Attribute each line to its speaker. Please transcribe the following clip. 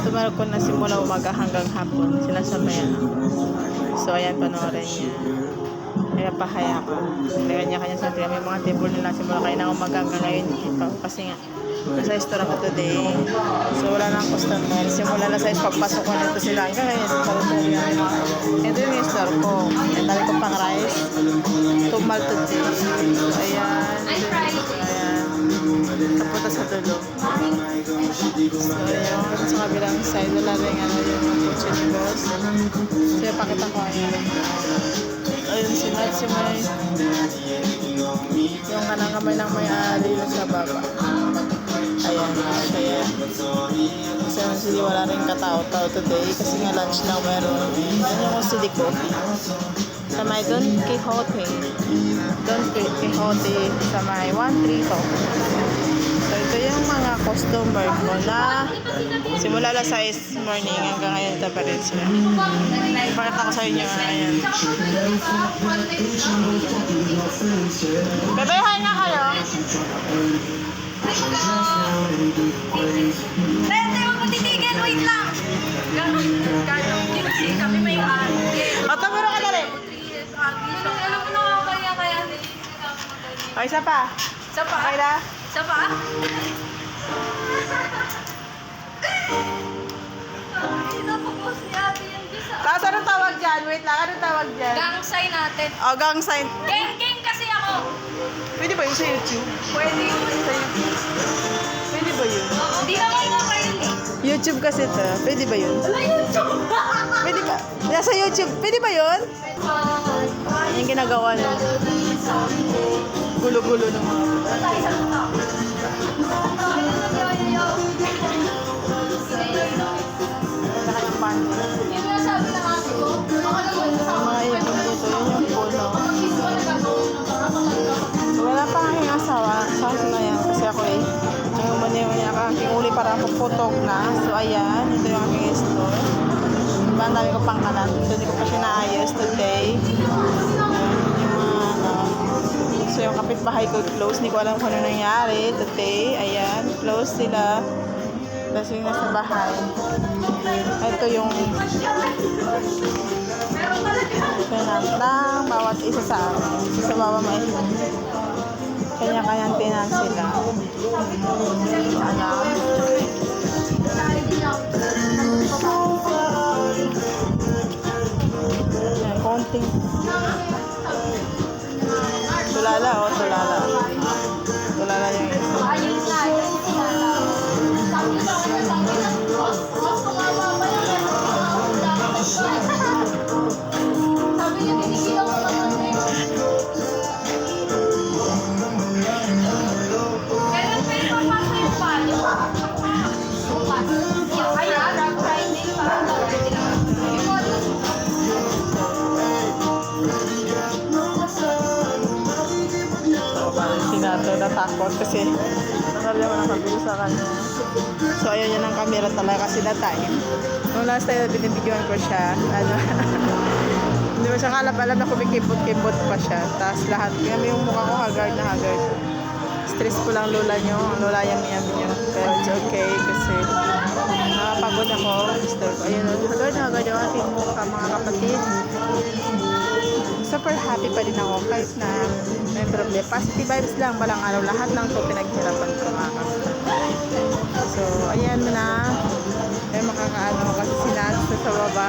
Speaker 1: customer ko na simula umaga hanggang hapon. Sinasabayan ako. So, ayan, panoorin niya. Kaya pahaya ko. Kanya-kanya sa may mga table nila simula kayo na umaga hanggang ngayon. Kasi nga, nasa store ako today. So, wala nang customer. Simula na sa pagpasok ko nito sila. Hanggang ngayon, sa niya. Ito yung store ko. Ang dami ko pang rice. Tumal today. Ayan. Ayan. Kapunta sa dulo. So, ayun. Sa kabilang side, wala rin ano yung kutsi ni boss. So, pakita ko ayun. Ayun, si Matt, si May. Yung kanang kamay ng may ali sa baba. Ayan, siya yan. Kasi ang sili wala rin katao-tao today kasi nga lunch lang meron. Yan yung sili ko. Sa may Don Quixote. Don Quixote sa may 132. Ito yung mga customer ko na simula alas 6 morning hanggang ngayon ito pa rin sila. Ipakita ko sa inyo. Ayan. Bebe, hi na kayo.
Speaker 2: Tete, huwag mo titigil, wait lang. Kami may ano.
Speaker 1: O, tumuro ka na rin.
Speaker 2: Alam mo na kaya kaya.
Speaker 1: O, isa pa.
Speaker 2: Sa pa?
Speaker 1: Okay na?
Speaker 2: Sa pa? Sa...
Speaker 1: Tapos anong tawag dyan? Wait lang, anong tawag dyan?
Speaker 2: Gangsay natin.
Speaker 1: O, gang sign.
Speaker 2: Gang, gang kasi ako.
Speaker 1: Pwede ba yun sa YouTube?
Speaker 2: Pwede yun.
Speaker 1: Pwede ba yun?
Speaker 2: Hindi naman na kayo eh.
Speaker 1: YouTube kasi to. Pwede ba yun?
Speaker 2: Wala yun.
Speaker 1: Pwede ba? Nasa YouTube. Pwede ba yun? Yung ginagawa nila. Gulo-gulo ng mga. Wala ka pa ang aking asawa. Sa na yan. Kasi ako eh. Mani mani ako aking uli para ako putok na. So, ayan. Ito yung aking store. Diba, ang dami ko pang kalat. So, hindi ko pa siya naayos today. Kapitbahay ko close. Hindi ko alam kung ano nangyari today. Ayan. Close sila. Tapos yung nasa bahay. Ito yung ng bawat isa sa amin. Isa sa bawat may kanya-kanyang tinan sila. Alam. Yan, konting. Tulala, oh, tulala. Tulala sinato natakot kasi nakali mo nakabili sa kanya. So, ayun yun ang camera talaga kasi na time. Nung last time, binibidyoan ko siya. Ano, hindi mo siya kalap alam na kumikipot-kipot pa siya. Tapos lahat, kami yung mukha ko haggard na haggard. Stress ko lang lola nyo, lola yung yam nyo. Pero it's okay kasi nakapagod ako. Gusto ko, ayun, haggard na haggard yung aking mukha mga kapatid super happy pa din ako kahit na may problem. Positive vibes lang, walang araw. Lahat ng to pinaghirapan ko mga kapatid. So, ayan na. May makakaano kasi sinats na sa baba.